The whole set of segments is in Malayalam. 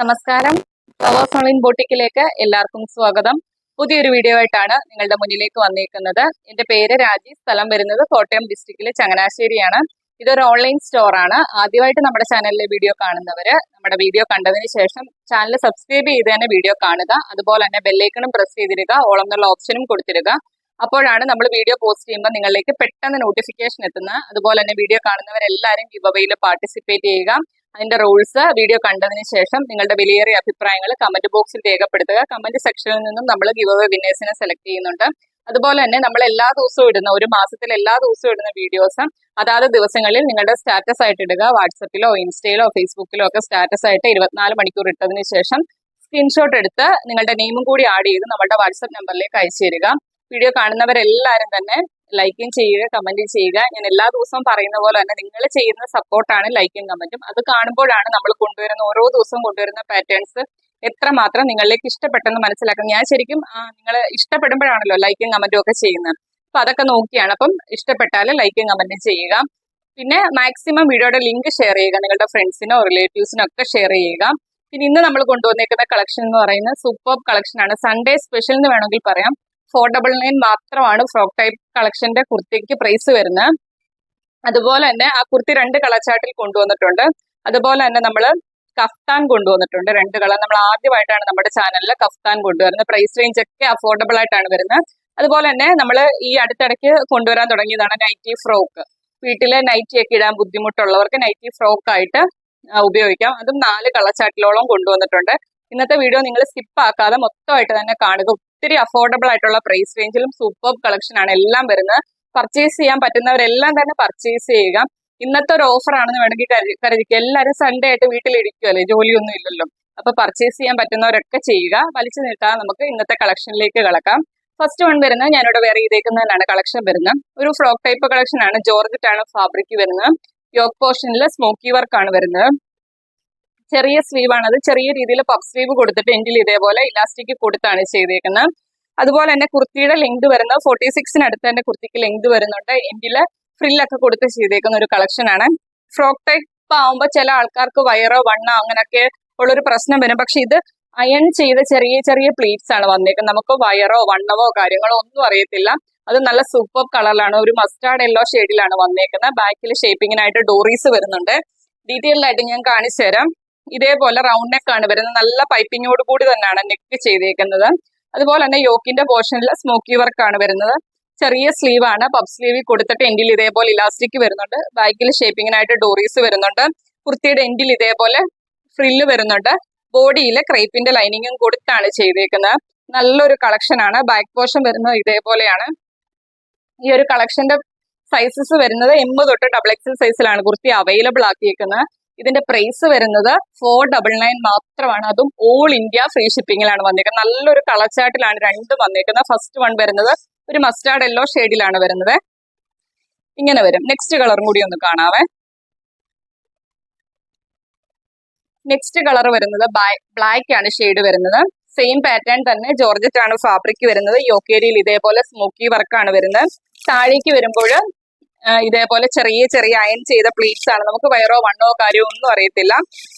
നമസ്കാരം. ഫ്ലവേഴ്സ് ഓൺലൈൻ ബോട്ടിക്കിലേക്ക് എല്ലാവർക്കും സ്വാഗതം. പുതിയൊരു വീഡിയോ ആയിട്ടാണ് നിങ്ങളുടെ മുന്നിലേക്ക് വന്നിരിക്കുന്നത് എന്റെ പേര് രാജി സ്ഥലം വരുന്നത് കോട്ടയം ഡിസ്ട്രിക്റ്റിലെ ചങ്ങനാശ്ശേരിയാണ്. ഇതൊരു ഓൺലൈൻ സ്റ്റോർ ആണ്. ആദ്യമായിട്ട് നമ്മുടെ ചാനലിലെ വീഡിയോ കാണുന്നവര് നമ്മുടെ വീഡിയോ കണ്ടതിന് ശേഷം ചാനൽ സബ്സ്ക്രൈബ് ചെയ്ത് തന്നെ വീഡിയോ കാണുക. അതുപോലെ തന്നെ ബെല്ലൈക്കണും പ്രസ് ചെയ്തിരിക്കുക ഓളം എന്നുള്ള ഓപ്ഷനും കൊടുത്തിരിക അപ്പോഴാണ് നമ്മൾ വീഡിയോ പോസ്റ്റ് ചെയ്യുമ്പോൾ നിങ്ങളിലേക്ക് പെട്ടെന്ന് നോട്ടിഫിക്കേഷൻ എത്തുന്നത്. അതുപോലെ തന്നെ വീഡിയോ കാണുന്നവരെല്ലാവരും ഗിവ് പാർട്ടിസിപ്പേറ്റ് ചെയ്യുക. അതിന്റെ റൂൾസ് വീഡിയോ കണ്ടതിന് ശേഷം നിങ്ങളുടെ വിലയേറിയ അഭിപ്രായങ്ങൾ കമന്റ് ബോക്സിൽ രേഖപ്പെടുത്തുക. കമന്റ് സെക്ഷനിൽ നിന്നും നമ്മൾ ഗിവ് അവേ വിന്നേഴ്സിനെ സെലക്ട് ചെയ്യുന്നുണ്ട്. അതുപോലെ തന്നെ നമ്മൾ എല്ലാ ദിവസവും ഇടുന്ന ഒരു മാസത്തിൽ എല്ലാ ദിവസവും ഇടുന്ന വീഡിയോസ് അതാത് ദിവസങ്ങളിൽ നിങ്ങളുടെ സ്റ്റാറ്റസ് ആയിട്ട് ഇടുക. വാട്സപ്പിലോ ഇൻസ്റ്റയിലോ ഫേസ്ബുക്കിലോ ഒക്കെ സ്റ്റാറ്റസ് ആയിട്ട് ഇരുപത്തിനാല് മണിക്കൂർ ഇട്ടതിന് ശേഷം സ്ക്രീൻഷോട്ട് എടുത്ത് നിങ്ങളുടെ നെയിമും കൂടി ആഡ് ചെയ്ത് നമ്മുടെ വാട്സപ്പ് നമ്പറിലേക്ക് അയച്ചു തരിക. വീഡിയോ കാണുന്നവരെല്ലാവരും തന്നെ ലൈക്കും ചെയ്യുക കമന്റും ചെയ്യുക. ഞാൻ എല്ലാ ദിവസവും പറയുന്ന പോലെ തന്നെ നിങ്ങൾ ചെയ്യുന്ന സപ്പോർട്ടാണ് ലൈക്കും കമന്റും അത് കാണുമ്പോഴാണ് നമ്മൾ കൊണ്ടുവരുന്ന ഓരോ ദിവസവും കൊണ്ടുവരുന്ന പാറ്റേൺസ് എത്രമാത്രം നിങ്ങളിലേക്ക് ഇഷ്ടപ്പെട്ടെന്ന് മനസ്സിലാക്കുന്നത്. ഞാൻ ശരിക്കും നിങ്ങൾ ഇഷ്ടപ്പെടുമ്പോഴാണല്ലോ ലൈക്കും കമന്റും ഒക്കെ ചെയ്യുന്നത്. അപ്പൊ അതൊക്കെ നോക്കിയാണ്. അപ്പം ഇഷ്ടപ്പെട്ടാൽ ലൈക്കും കമന്റും ചെയ്യുക. പിന്നെ മാക്സിമം വീഡിയോയുടെ ലിങ്ക് ഷെയർ ചെയ്യുക. നിങ്ങളുടെ ഫ്രണ്ട്സിനോ റിലേറ്റീവ്സിനോ ഒക്കെ ഷെയർ ചെയ്യുക. പിന്നെ ഇന്ന് നമ്മൾ കൊണ്ടുവന്നേക്കുന്ന കളക്ഷൻ എന്ന് പറയുന്നത് സൂപ്പർ കളക്ഷൻ ആണ്. സൺഡേ സ്പെഷ്യൽ എന്ന് വേണമെങ്കിൽ പറയാം. ഫോർ ഡബിൾ നയൻ മാത്രമാണ് ഫ്രോക്ക് ടൈപ്പ് കളക്ഷന്റെ കുർത്തിക്ക് പ്രൈസ് വരുന്നത്. അതുപോലെ തന്നെ ആ കുർത്തി രണ്ട് കളർ ചാർട്ടിൽ കൊണ്ടുവന്നിട്ടുണ്ട്. അതുപോലെ തന്നെ നമ്മൾ കഫ്താൻ കൊണ്ടുവന്നിട്ടുണ്ട്. രണ്ട് കളർ നമ്മൾ ആദ്യമായിട്ടാണ് നമ്മുടെ ചാനലിൽ കഫ്താൻ കൊണ്ടുവരുന്നത്. പ്രൈസ് റേഞ്ച് ഒക്കെ അഫോർഡബിൾ ആയിട്ടാണ് വരുന്നത്. അതുപോലെ തന്നെ നമ്മൾ ഈ അടുത്തിടയ്ക്ക് കൊണ്ടുവരാൻ തുടങ്ങിയതാണ് നൈറ്റി ഫ്രോക്ക് വീട്ടിലെ നൈറ്റി ഒക്കെ ഇടാൻ ബുദ്ധിമുട്ടുള്ളവർക്ക് നൈറ്റി ഫ്രോക്ക് ആയിട്ട് ഉപയോഗിക്കാം. അതും നാല് കളർ ചാർട്ടിലോളം കൊണ്ടുവന്നിട്ടുണ്ട്. ഇന്നത്തെ വീഡിയോ നിങ്ങൾ സ്കിപ്പ് ആക്കാതെ മൊത്തമായിട്ട് തന്നെ കാണുക. ഒത്തിരി അഫോർഡബിൾ ആയിട്ടുള്ള പ്രൈസ് റേഞ്ചിലും സൂപ്പർ കളക്ഷൻ ആണ് എല്ലാം വരുന്നത്. പർച്ചേസ് ചെയ്യാൻ പറ്റുന്നവരെല്ലാം തന്നെ പർച്ചേസ് ചെയ്യുക. ഇന്നത്തെ ഒരു ഓഫർ ആണെന്ന് വേണമെങ്കിൽ കരുതി കരുതിക്കുക എല്ലാവരും സൺഡേ ആയിട്ട് വീട്ടിലിരിക്കുമല്ലേ ജോലിയൊന്നും ഇല്ലല്ലോ. അപ്പൊ പർച്ചേസ് ചെയ്യാൻ പറ്റുന്നവരൊക്കെ ചെയ്യുക. വലിച്ചു നീട്ടാതെ നമുക്ക് ഇന്നത്തെ കളക്ഷനിലേക്ക് കളക്കാം ഫസ്റ്റ് വൺ വരുന്നത് ഞാനിവിടെ വേറെ ചെയ്തേക്കുന്നതിനാണ് കളക്ഷൻ വരുന്നത്. ഒരു ഫ്രോക്ക് ടൈപ്പ് കളക്ഷൻ ആണ്. ജോർജറ്റ് ആണ് ഫാബ്രിക് വരുന്നത്. യോക്ക് പോർഷനിൽ സ്മോക്കി വർക്ക് ആണ് വരുന്നത്. ചെറിയ സ്ലീവ് ആണ് അത് ചെറിയ രീതിയിൽ പഫ് സ്ലീവ് കൊടുത്തിട്ട് എൻഡിൽ ഇതേപോലെ ഇലാസ്റ്റിക് കൊടുത്താണ് ചെയ്തേക്കുന്നത് അതുപോലെ തന്നെ കുർത്തിയുടെ ലെങ്ത് വരുന്നത് ഫോർട്ടി സിക്സിനടുത്ത് തന്നെ കുർത്തിക്ക് ലെങ്ത് വരുന്നുണ്ട്. എൻഡിൽ ഫ്രില്ലൊക്കെ കൊടുത്ത് ചെയ്തേക്കുന്ന ഒരു കളക്ഷനാണ് ഫ്രോക്ക് ടൈപ്പ് ആവുമ്പോൾ ചില ആൾക്കാർക്ക് വയറോ വണ്ണോ അങ്ങനെയൊക്കെ ഉള്ളൊരു പ്രശ്നം വരും. പക്ഷെ ഇത് അയൺ ചെയ്ത ചെറിയ ചെറിയ പ്ലീറ്റ്സ് ആണ് വന്നേക്കുന്നത് നമുക്ക് വയറോ വണ്ണവോ കാര്യങ്ങളോ ഒന്നും അറിയത്തില്ല. അത് നല്ല സൂപ്പർ കളറിലാണ് ഒരു മസ്റ്റാർഡ് യെല്ലോ ഷെയ്ഡിലാണ് വന്നേക്കുന്നത് ബാക്കിൽ ഷേപ്പിങ്ങിനായിട്ട് ഡോറീസ് വരുന്നുണ്ട്. ഡീറ്റെയിൽഡ് ആയിട്ട് ഞാൻ കാണിച്ചു തരാം ഇതേപോലെ റൗണ്ട് നെക്ക് ആണ് വരുന്നത് നല്ല പൈപ്പിങ്ങോട് കൂടി തന്നെയാണ് നെക്ക് ചെയ്തേക്കുന്നത്. അതുപോലെ തന്നെ യോക്കിന്റെ പോർഷനിൽ സ്മോക്കി വർക്ക് ആണ് വരുന്നത്. ചെറിയ സ്ലീവ് ആണ് പബ് സ്ലീവ് കൊടുത്തിട്ട് എൻഡിൽ ഇതേപോലെ ഇലാസ്റ്റിക് വരുന്നുണ്ട്. ബാക്കിൽ ഷേപ്പിങ്ങിനായിട്ട് ഡോറീസ് വരുന്നുണ്ട്. കുർത്തിയുടെ എൻഡിൽ ഇതേപോലെ ഫ്രില്ല് വരുന്നുണ്ട്. ബോഡിയിൽ ക്രേപ്പിന്റെ ലൈനിങ്ങും കൊടുത്താണ് ചെയ്തേക്കുന്നത്. നല്ലൊരു കളക്ഷൻ ആണ് ബാക്ക് പോർഷൻ വരുന്നത് ഇതേപോലെയാണ്. ഈ ഒരു കളക്ഷന്റെ സൈസസ് വരുന്നത് എം തൊട്ട് ഡബിൾ എക്സൽ സൈസിലാണ് കുർത്തി അവൈലബിൾ ആക്കിയേക്കുന്നത്. ഇതിന്റെ പ്രൈസ് വരുന്നത് ഫോർ ഡബിൾ നയൻ മാത്രമാണ്. അതും ഓൾ ഇന്ത്യ ഫ്രീ ഷിപ്പിംഗിലാണ് വന്നേക്കുന്നത്. നല്ലൊരു കളച്ചാട്ടിലാണ് രണ്ടും വന്നേക്കുന്നത്. ഫസ്റ്റ് വൺ വരുന്നത് ഒരു മസ്റ്റാർഡ് എല്ലോ ഷെയ്ഡിലാണ് വരുന്നത്. ഇങ്ങനെ വരും. നെക്സ്റ്റ് കളറും കൂടി ഒന്ന് കാണാവേ. നെക്സ്റ്റ് കളർ വരുന്നത് ബ്ലാക്ക് ആണ് ഷെയ്ഡ് വരുന്നത്. സെയിം പാറ്റേൺ തന്നെ ജോർജറ്റ് ആണ് ഫാബ്രിക് വരുന്നത്. യോക്കേരിയിൽ ഇതേപോലെ സ്മോക്കി വർക്കാണ് വരുന്നത്. താഴേക്ക് വരുമ്പോൾ ഇതേപോലെ ചെറിയ ചെറിയ അയൺ ചെയ്ത പ്ലീറ്റ്സ് ആണ്. നമുക്ക് വയറോ വണ്ണോ കാര്യമോ ഒന്നും അറിയത്തില്ല.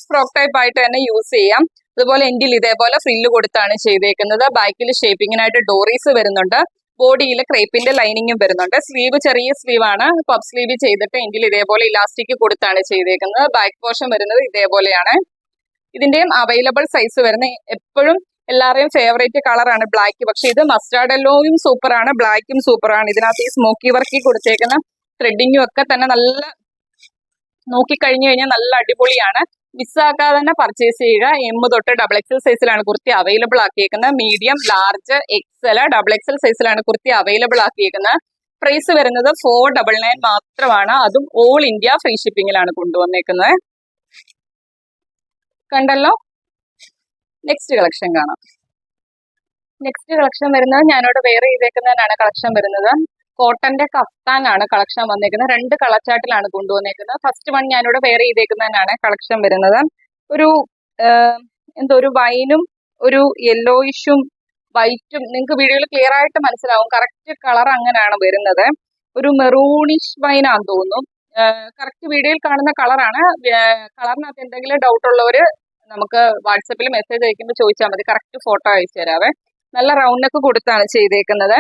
ഫ്രോക്ക് ടൈപ്പ് ആയിട്ട് തന്നെ യൂസ് ചെയ്യാം. അതുപോലെ എൻഡിൽ ഇതേപോലെ ഫ്രില്ല് കൊടുത്താണ് ചെയ്തേക്കുന്നത്. ബാക്കിൽ ഷേപ്പിങ്ങിനായിട്ട് ഡോറീസ് വരുന്നുണ്ട്. ബോഡിയിൽ ക്രേപ്പിന്റെ ലൈനിങ്ങും വരുന്നുണ്ട്. സ്ലീവ് ചെറിയ സ്ലീവ് ആണ്. പബ് സ്ലീവ് ചെയ്തിട്ട് എൻഡിൽ ഇതേപോലെ ഇലാസ്റ്റിക് കൊടുത്താണ് ചെയ്തേക്കുന്നത്. ബാക്ക് പോർഷൻ വരുന്നത് ഇതേപോലെയാണ്. ഇതിന്റെയും അവൈലബിൾ സൈസ് വരുന്ന എപ്പോഴും എല്ലാവരുടെയും ഫേവറേറ്റ് കളറാണ് ബ്ലാക്ക് പക്ഷെ ഇത് മസ്റ്റാർഡ് എല്ലോയും സൂപ്പറാണ് ബ്ലാക്കും സൂപ്പറാണ് ഇതിനകത്ത് ഈ സ്മോക്കി വർക്കി കൊടുത്തേക്കുന്ന ത്രെഡിങ്ങും ഒക്കെ തന്നെ നല്ല നോക്കിക്കഴിഞ്ഞു കഴിഞ്ഞാൽ നല്ല അടിപൊളിയാണ്. മിസ്സാക്കാതെ തന്നെ പർച്ചേസ് ചെയ്യുക. എം തൊട്ട് ഡബിൾ എക്സൽ സൈസിലാണ് kurti available ആക്കിയേക്കുന്നത്. Medium large XL double XL സൈസിലാണ് കുർത്തി അവൈലബിൾ ആക്കിയേക്കുന്നത്. പ്രൈസ് വരുന്നത് ഫോർ ഡബിൾ നയൻ മാത്രമാണ്. അതും ഓൾ ഇന്ത്യ ഫ്രീ ഷിപ്പിംഗിലാണ് കൊണ്ടുവന്നേക്കുന്നത്. കണ്ടല്ലോ? നെക്സ്റ്റ് കളക്ഷൻ കാണാം. നെക്സ്റ്റ് കളക്ഷൻ വരുന്നത് ഞാനിവിടെ വേറെ ചെയ്തേക്കുന്നതിനാണ് കളക്ഷൻ വരുന്നത്. കോട്ടന്റെ കഫ്താനാണ് കളക്ഷൻ വന്നേക്കുന്നത്. രണ്ട് കളച്ചാട്ടിലാണ് കൊണ്ടുവന്നേക്കുന്നത്. ഫസ്റ്റ് വൺ ഞാനിവിടെ വെയർ ചെയ്തേക്കുന്നതിനാണ് കളക്ഷൻ വരുന്നത്. ഒരു എന്തോ ഒരു വൈനും ഒരു യെല്ലോയിഷും വൈറ്റും നിങ്ങൾക്ക് വീഡിയോയിൽ ക്ലിയർ ആയിട്ട് മനസ്സിലാവും. കറക്റ്റ് കളർ അങ്ങനെയാണ് വരുന്നത്. ഒരു മെറൂണിഷ് വൈനാന്ന് തോന്നുന്നു. കറക്റ്റ് വീഡിയോയിൽ കാണുന്ന കളറാണ് കളറിനകത്ത് എന്തെങ്കിലും ഡൗട്ട് ഉള്ളവർ നമുക്ക് വാട്സപ്പിൽ മെസ്സേജ് അയക്കുമ്പോൾ ചോദിച്ചാൽ മതി. കറക്റ്റ് ഫോട്ടോ അയച്ചു തരാവേ. നല്ല റൗണ്ട് ഒക്കെ കൊടുത്താണ് ചെയ്തേക്കുന്നത്.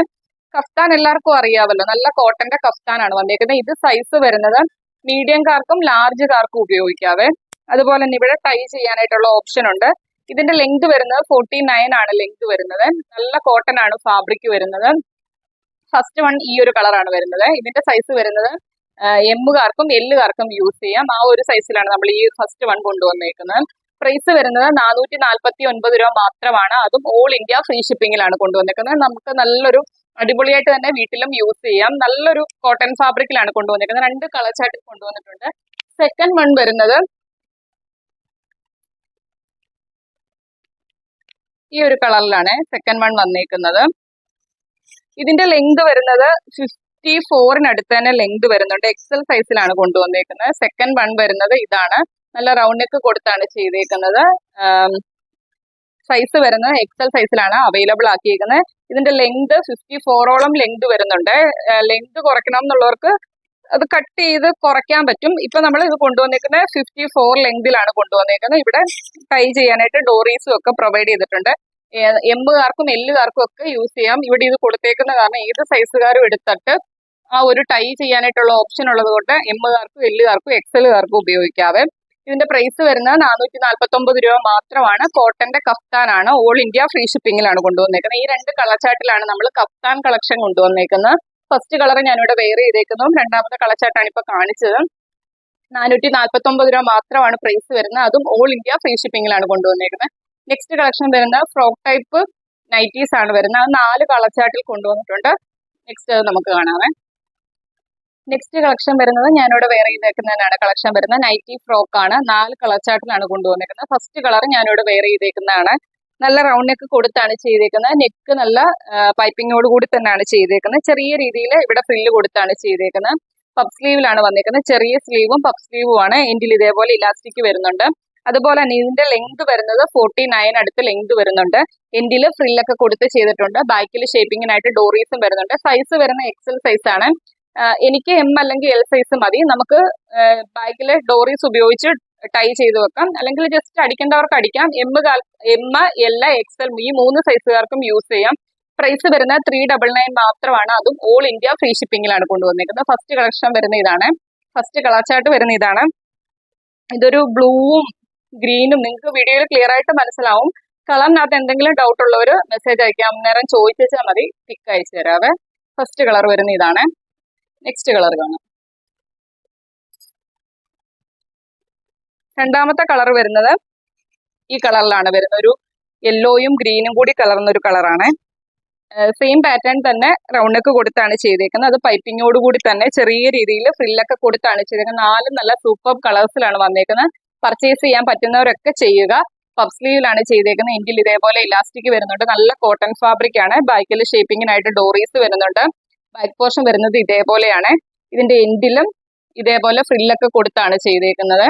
കഫ്താൻ എല്ലാവർക്കും അറിയാമല്ലോ നല്ല കോട്ടന്റെ കഫ്താനാണ് വന്നേക്കുന്നത്. ഇത് സൈസ് വരുന്നത് മീഡിയം കാർക്കും ലാർജ് കാർക്കും ഉപയോഗിക്കാവേ. അതുപോലെ തന്നെ ഇവിടെ ടൈ ചെയ്യാനായിട്ടുള്ള ഓപ്ഷൻ ഉണ്ട്. ഇതിന്റെ ലെങ്ത് വരുന്നത് ഫോർട്ടി നയൻ ആണ് ലെങ്ത് വരുന്നത്. നല്ല കോട്ടൺ ആണ് ഫാബ്രിക് വരുന്നത്. ഫസ്റ്റ് വൺ ഈ ഒരു കളറാണ് വരുന്നത്. ഇതിന്റെ സൈസ് വരുന്നത് എമ്മുകാർക്കും എല്ലുകാർക്കും യൂസ് ചെയ്യാം. ആ ഒരു സൈസിലാണ് നമ്മൾ ഈ ഫസ്റ്റ് വൺ കൊണ്ടുവന്നേക്കുന്നത്. പ്രൈസ് വരുന്നത് നാനൂറ്റി നാൽപ്പത്തി ഒൻപത് രൂപ മാത്രമാണ്. അതും ഓൾ ഇന്ത്യ ഫ്രീ ഷിപ്പിംഗിലാണ് കൊണ്ടുവന്നേക്കുന്നത്. നമുക്ക് നല്ലൊരു അടിപൊളിയായിട്ട് തന്നെ വീട്ടിലും യൂസ് ചെയ്യാം. നല്ലൊരു കോട്ടൺ ഫാബ്രിക്കിലാണ് കൊണ്ടുവന്നിരിക്കുന്നത്. രണ്ട് കളർ ചാർട്ടിൽ കൊണ്ടുവന്നിട്ടുണ്ട്. സെക്കൻഡ് വൺ വരുന്നത് ഈ ഒരു കളറിലാണ് സെക്കൻഡ് വൺ വന്നിരിക്കുന്നത് ഇതിന്റെ ലെങ്ത് വരുന്നത് ഫിഫ്റ്റി ഫോറിനടുത്ത് തന്നെ ലെങ്ത് വരുന്നുണ്ട്. എക്സൽ സൈസിലാണ് കൊണ്ടുവന്നിരിക്കുന്നത് സെക്കൻഡ് വൺ വരുന്നത് ഇതാണ്. നല്ല റൗണ്ട് നെക്ക് കൊടുത്താണ് ചെയ്തേക്കുന്നത്. സൈസ് വരുന്നത് എക്സൽ സൈസിലാണ് അവൈലബിൾ ആക്കിയിരിക്കുന്നത് ഇതിന്റെ ലെങ്ത് ഫിഫ്റ്റി ഫോറോളം ലെങ്ത് വരുന്നുണ്ട്. ലെങ്ത് കുറയ്ക്കണം എന്നുള്ളവർക്ക് അത് കട്ട് ചെയ്ത് കുറയ്ക്കാൻ പറ്റും. ഇപ്പൊ നമ്മൾ ഇത് കൊണ്ടുവന്നേക്കുന്നത് ഫിഫ്റ്റി ഫോർ ലെങ്തിലാണ് കൊണ്ടുവന്നേക്കുന്നത് ഇവിടെ ടൈ ചെയ്യാനായിട്ട് ഡോറീസും ഒക്കെ പ്രൊവൈഡ് ചെയ്തിട്ടുണ്ട്. എമ്മുകാർക്കും എല്ലുകാർക്കും ഒക്കെ യൂസ് ചെയ്യാം. ഇവിടെ ഇത് കൊടുത്തേക്കുന്ന കാരണം ഏത് സൈസുകാരും എടുത്തിട്ട് ആ ഒരു ടൈ ചെയ്യാനായിട്ടുള്ള ഓപ്ഷൻ ഉള്ളത് കൊണ്ട് എമ്മുകാർക്കും എല്ലുകാർക്കും എക്സലുകാർക്കും ഉപയോഗിക്കാവേ. ഇതിന്റെ പ്രൈസ് വരുന്നത് നാനൂറ്റി നാൽപ്പത്തി ഒമ്പത് രൂപ മാത്രമാണ്. കോട്ടന്റെ കഫ്താനാണ് ഓൾ ഇന്ത്യ ഫ്രീ ഷിപ്പിംഗിലാണ് കൊണ്ടുവന്നേക്കുന്നത്. ഈ രണ്ട് കളർ ചാർട്ടിലാണ് നമ്മൾ കഫ്താൻ കളക്ഷൻ കൊണ്ടുവന്നേക്കുന്നത്. ഫസ്റ്റ് കളർ ഞാനിവിടെ വെയർ ചെയ്തേക്കുന്നതും രണ്ടാമത്തെ കളർ ചാർട്ടാണ് ഇപ്പൊ കാണിച്ചത്. നാനൂറ്റി നാൽപ്പത്തി ഒമ്പത് രൂപ മാത്രമാണ് പ്രൈസ് വരുന്നത്. അതും ഓൾ ഇന്ത്യ ഫ്രീ ഷിപ്പിംഗിലാണ് കൊണ്ടുവന്നേക്കുന്നത്. നെക്സ്റ്റ് കളക്ഷൻ വരുന്ന ഫ്രോക്ക് ടൈപ്പ് നൈറ്റീസ് ആണ് വരുന്നത്. നാല് കളർ ചാർട്ടിൽ കൊണ്ടുവന്നിട്ടുണ്ട്. നെക്സ്റ്റ് നമുക്ക് കാണാവേ. നെക്സ്റ്റ് കളക്ഷൻ വരുന്നത് ഞാനിവിടെ വെയർ ചെയ്തേക്കുന്നതിനാണ്. കളക്ഷൻ വരുന്നത് നൈറ്റി ഫ്രോക്ക് ആണ്. നാല് കളർ ചാർട്ടിലാണ് കൊണ്ടുവന്നിരിക്കുന്നത്. ഫസ്റ്റ് കളർ ഞാനിവിടെ വെയർ ചെയ്തേക്കുന്നതാണ്. നല്ല റൗണ്ട് നെക്ക് കൊടുത്താണ് ചെയ്തേക്കുന്നത്. നെക്ക് നല്ല പൈപ്പിങ്ങോട് കൂടി തന്നെയാണ് ചെയ്തേക്കുന്നത്. ചെറിയ രീതിയിൽ ഇവിടെ ഫ്രില്ല് കൊടുത്താണ് ചെയ്തേക്കുന്നത്. പബ് സ്ലീവിലാണ് വന്നേക്കുന്നത് ചെറിയ സ്ലീവും പബ് സ്ലീവും ആണ്. എൻഡിൽ ഇതേപോലെ ഇലാസ്റ്റിക് വരുന്നുണ്ട്. അതുപോലെ തന്നെ ഇതിന്റെ ലെങ്ത് വരുന്നത് ഫോർട്ടി നയൻ അടുത്ത് ലെങ്ത് വരുന്നുണ്ട്. എൻഡിൽ ഫ്രില്ലൊക്കെ കൊടുത്ത് ചെയ്തിട്ടുണ്ട്. ബാക്കിൽ ഷേപ്പിങ്ങിനായിട്ട് ഡോറീസും വരുന്നുണ്ട്. സൈസ് വരുന്ന എക്സൽ സൈസ് ആണ്. എനിക്ക് എം അല്ലെങ്കിൽ എൽ സൈസ് മതി. നമുക്ക് ബാഗിലെ ഡോറീസ് ഉപയോഗിച്ച് ടൈ ചെയ്ത് വെക്കാം. അല്ലെങ്കിൽ ജസ്റ്റ് അടിക്കേണ്ടവർക്ക് അടിക്കാം. M M L X L ഈ മൂന്ന് സൈസുകാർക്കും യൂസ് ചെയ്യാം. പ്രൈസ് വരുന്നത് ത്രീ ഡബിൾ നയൻ മാത്രമാണ്. അതും ഓൾ ഇന്ത്യ ഫ്രീ ഷിപ്പിംഗിലാണ് കൊണ്ടുവന്നിരിക്കുന്നത് ഫസ്റ്റ് കളക്ഷൻ വരുന്ന ഇതാണ്. ഫസ്റ്റ് കളർ വരുന്ന ഇതാണ്. ഇതൊരു ബ്ലൂവും ഗ്രീനും നിങ്ങൾക്ക് വീഡിയോയിൽ ക്ലിയർ ആയിട്ട് മനസ്സിലാവും. കളറിനകത്ത് എന്തെങ്കിലും ഡൗട്ട് ഉള്ളവർ മെസ്സേജ് അയക്കാം. നേരം ചോദിച്ചാൽ മതി. തിക്ക് അയച്ചു തരാവേ. ഫസ്റ്റ് കളർ വരുന്ന ഇതാണ്. നെക്സ്റ്റ് കളർ കാണാം. രണ്ടാമത്തെ കളർ വരുന്നത് ഈ കളറിലാണ് വരുന്നത്. ഒരു യെല്ലോയും ഗ്രീനും കൂടി കലർന്ന ഒരു കളറാണ് സെയിം പാറ്റേൺ തന്നെ റൗണ്ട് നെക്ക് കൊടുത്താണ് ചെയ്തേക്കുന്നത്. അത് പൈപ്പിങ്ങോട് കൂടി തന്നെ ചെറിയ രീതിയിൽ ഫ്രില്ലൊക്കെ കൊടുത്താണ് ചെയ്തേക്കുന്നത്. നാല് നല്ല സൂപ്പർ കളേഴ്സിലാണ് വന്നേക്കുന്നത്. പർച്ചേസ് ചെയ്യാൻ പറ്റുന്നവരൊക്കെ ചെയ്യുക. പബ് സ്ലീവിലാണ് ചെയ്തേക്കുന്നത്. എൻഡിൽ ഇതേപോലെ ഇലാസ്റ്റിക് വരുന്നുണ്ട്. നല്ല കോട്ടൺ ഫാബ്രിക് ആണ്. ബാക്കിൽ ഷേപ്പിങ്ങിനായിട്ട് ഡോറീസ് വരുന്നുണ്ട്. ബാക്ക് പോർഷൻ വരുന്നത് ഇതേപോലെയാണ്. ഇതിന്റെ എൻഡിലും ഇതേപോലെ ഫ്രില്ലൊക്കെ കൊടുത്താണ് ചെയ്തേക്കുന്നത്.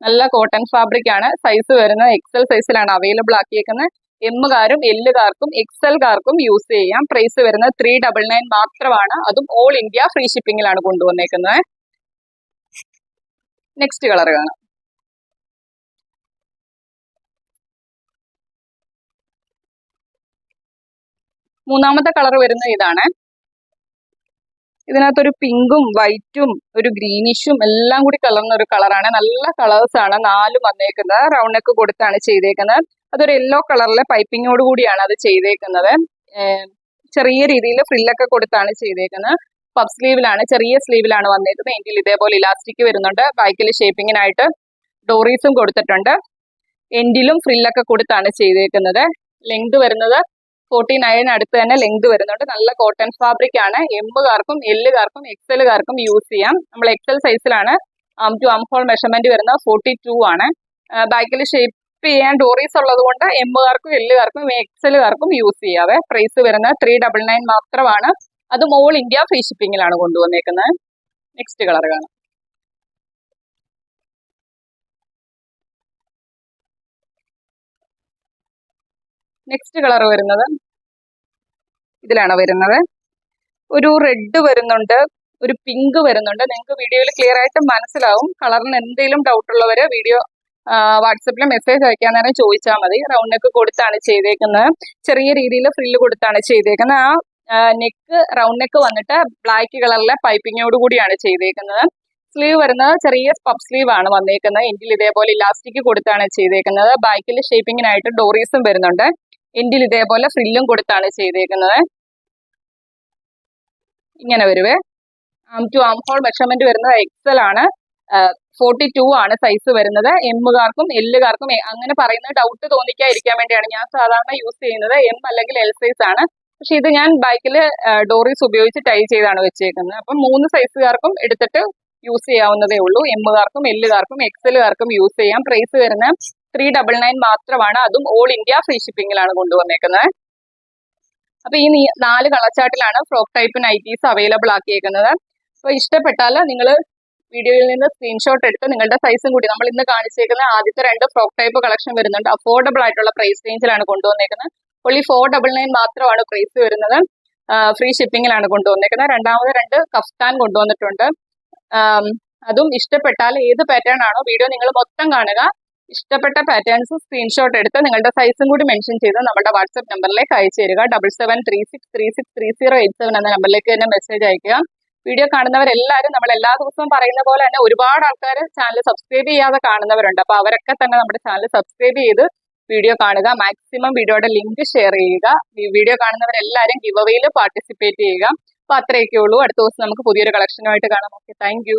നല്ല കോട്ടൺ ഫാബ്രിക് ആണ്. സൈസ് വരുന്നത് എക്സൽ സൈസിലാണ് അവൈലബിൾ ആക്കിയേക്കുന്നത്. എമ്മുകാരും എല്ലുകാർക്കും എക്സൽകാർക്കും യൂസ് ചെയ്യാം. പ്രൈസ് വരുന്നത് ത്രീ ഡബിൾ നയൻ മാത്രമാണ്. അതും ഓൾ ഇന്ത്യ ഫ്രീ ഷിപ്പിംഗിലാണ് കൊണ്ടുവന്നേക്കുന്നത്. നെക്സ്റ്റ് കളർ കാണാം. മൂന്നാമത്തെ കളർ വരുന്നത് ഇതാണ്. ഇതിനകത്തൊരു പിങ്കും വൈറ്റും ഒരു ഗ്രീനിഷും എല്ലാം കൂടി കലർന്ന ഒരു കളറാണ്. നല്ല കളേഴ്സ് ആണ്. നാലും വന്നേക്കുന്നത്. റൗണ്ട് നെക്ക് കൊടുത്താണ് ചെയ്തേക്കുന്നത്. അതൊരു യെല്ലോ കളറിലെ പൈപ്പിങ്ങോട് കൂടിയാണ് അത് ചെയ്തേക്കുന്നത്. ചെറിയ രീതിയിൽ ഫ്രില്ലൊക്കെ കൊടുത്താണ് ചെയ്തേക്കുന്നത്. പബ് സ്ലീവിലാണ് ചെറിയ സ്ലീവിലാണ് വന്നേക്കുന്നത്. എങ്കിൽ ഇതേപോലെ ഇലാസ്റ്റിക് വരുന്നുണ്ട്. ബൈക്കിൽ ഷേപ്പിങ്ങിനായിട്ട് ഡോറീസും കൊടുത്തിട്ടുണ്ട്. എൻഡിലും ഫ്രില്ലൊക്കെ കൊടുത്താണ് ചെയ്തേക്കുന്നത്. ലെങ്ത് വരുന്നത് ഫോർട്ടി നയൻ അടുത്ത് തന്നെ ലെങ്ത് വരുന്നുണ്ട്. നല്ല കോട്ടൺ ഫാബ്രിക് ആണ്. എമ്മുകാർക്കും എല്ലുകാർക്കും എക്സലുകാർക്കും യൂസ് ചെയ്യാം. നമ്മൾ എക്സൽ സൈസിലാണ് ടു ആം ഹോൾ മെഷർമെന്റ് വരുന്നത് ഫോർട്ടി ടു ആണ്. ബാക്കിൽ ഷേപ്പ് ചെയ്യാൻ ഡോറീസ് ഉള്ളത് കൊണ്ട് എമ്മുകാർക്കും എല്ലുകാർക്കും എക്സലുകാർക്കും യൂസ് ചെയ്യാവേ. പ്രൈസ് വരുന്നത് ത്രീ ഡബിൾ നയൻ മാത്രമാണ്. അത് മോൾ ഇന്ത്യ ഫ്രീ ഷിപ്പിംഗിലാണ് കൊണ്ടുവന്നേക്കുന്നത്. നെക്സ്റ്റ് കളർ കാണാം. നെക്സ്റ്റ് കളർ വരുന്നത് ഇതിലാണ് വരുന്നത്? ഒരു റെഡ് വരുന്നുണ്ട് ഒരു പിങ്ക് വരുന്നുണ്ട്. നിങ്ങൾക്ക് വീഡിയോയിൽ ക്ലിയർ ആയിട്ട് മനസ്സിലാവും. കളറിന് എന്തെങ്കിലും ഡൗട്ട് ഉള്ളവര് വീഡിയോ വാട്സപ്പിൽ മെസ്സേജ് അയക്കാൻ നേരം ചോദിച്ചാൽ മതി. റൗണ്ട് നെക്ക് കൊടുത്താണ് ചെയ്തേക്കുന്നത്. ചെറിയ രീതിയിൽ ഫ്രില്ല് കൊടുത്താണ് ചെയ്തേക്കുന്നത്. ആ നെക്ക് റൗണ്ട് നെക്ക് വന്നിട്ട് ബ്ലാക്ക് കളറിലെ പൈപ്പിങ്ങോട് കൂടിയാണ് ചെയ്തേക്കുന്നത്. സ്ലീവ് വരുന്നത് ചെറിയ പബ് സ്ലീവ് ആണ് വന്നേക്കുന്നത്. എൻഡിൽ ഇതേപോലെ ഇലാസ്റ്റിക് കൊടുത്താണ് ചെയ്തേക്കുന്നത്. ബാക്കിൽ ഷേപ്പിങ്ങിനായിട്ട് ഡോറീസും വരുന്നുണ്ട്. എൻഡിൽ ഇതേപോലെ ഫ്രില്ലും കൊടുത്താണ് ചെയ്തേക്കുന്നത്. ഇങ്ങനെ വരുവേ. Arm to armhole measurement വരുന്നത് എക്സൽ ആണ്. ഫോർട്ടി ടു ആണ് സൈസ് വരുന്നത്. എമ്മുകാർക്കും എല്ലുകാർക്കും അങ്ങനെ പറയുന്ന ഡൗട്ട് തോന്നിക്കാതിരിക്കാൻ വേണ്ടിയാണ് ഞാൻ സാധാരണ യൂസ് ചെയ്യുന്നത്. എം അല്ലെങ്കിൽ എൽ സൈസ് ആണ്. പക്ഷെ ഇത് ഞാൻ ബൈക്കിൽ ഡോറീസ് ഉപയോഗിച്ച് ടൈ ചെയ്താണ് വെച്ചേക്കുന്നത്. അപ്പം മൂന്ന് സൈസുകാർക്കും എടുത്തിട്ട് യൂസ് ചെയ്യാവുന്നതേ ഉള്ളൂ. എമ്മുകാർക്കും എല്ലുകാർക്കും എക്സലുകാർക്കും യൂസ് ചെയ്യാം. പ്രൈസ് വരുന്ന ത്രീ ഡബിൾ നയൻ മാത്രമാണ്. അതും ഓൾ ഇന്ത്യ ഫ്രീ ഷിപ്പിംഗിലാണ് കൊണ്ടുവന്നേക്കുന്നത്. അപ്പൊ ഈ നാല് കളച്ചാട്ടിലാണ് ഫ്രോക്ക് ടൈപ്പ് നൈറ്റീസ് അവൈലബിൾ ആക്കിയേക്കുന്നത്. അപ്പൊ ഇഷ്ടപ്പെട്ടാൽ നിങ്ങൾ വീഡിയോയിൽ നിന്ന് സ്ക്രീൻഷോട്ട് എടുത്ത് നിങ്ങളുടെ സൈസും കൂടി നമ്മൾ ഇന്ന് കാണിച്ചേക്കുന്ന ആദ്യത്തെ രണ്ട് ഫ്രോക്ക് ടൈപ്പ് കളക്ഷൻ വരുന്നുണ്ട്. അഫോർഡബിൾ ആയിട്ടുള്ള പ്രൈസ് റേഞ്ചിലാണ് കൊണ്ടുവന്നേക്കുന്നത്. ഒള്ളി ഫോർ ഡബിൾ നയൻ മാത്രമാണ് പ്രൈസ് വരുന്നത്. ഫ്രീ ഷിപ്പിംഗിലാണ് കൊണ്ടുവന്നേക്കുന്നത്. രണ്ടാമത് രണ്ട് കഫ്താൻ കൊണ്ടുവന്നിട്ടുണ്ട്. അതും ഇഷ്ടപ്പെട്ടാൽ ഏത് പാറ്റേൺ ആണോ വീഡിയോ നിങ്ങൾ മൊത്തം കാണുക. ഇഷ്ടപ്പെട്ട പാറ്റേൺസ് സ്ക്രീൻഷോട്ട് എടുത്ത് നിങ്ങളുടെ സൈസും കൂടി മെൻഷൻ ചെയ്ത് നമ്മുടെ വാട്സ്ആപ്പ് നമ്പറിലേക്ക് അയച്ചു തരിക. Double seven three six three six three zero eight seven എന്ന നമ്പറിലേക്ക് തന്നെ മെസ്സേജ് അയക്കുക. വീഡിയോ കാണുന്നവരെല്ലാവരും നമ്മൾ എല്ലാ ദിവസവും പറയുന്ന പോലെ തന്നെ ഒരുപാട് ആൾക്കാർ ചാനൽ സബ്സ്ക്രൈബ് ചെയ്യാതെ കാണുന്നവരുണ്ട്. അപ്പോൾ അവരൊക്കെ തന്നെ നമ്മുടെ ചാനൽ സബ്സ്ക്രൈബ് ചെയ്ത് വീഡിയോ കാണുക. മാക്സിമം വീഡിയോയുടെ ലിങ്ക് ഷെയർ ചെയ്യുക. വീഡിയോ കാണുന്നവരെല്ലാവരും ഗിവ് അവയിൽ പാർട്ടിസിപ്പേറ്റ് ചെയ്യുക. അപ്പൊ അത്രയൊക്കെ ഉള്ളൂ അടുത്ത ദിവസം നമുക്ക് പുതിയൊരു കളക്ഷനുമായിട്ട് കാണാം. Okay thank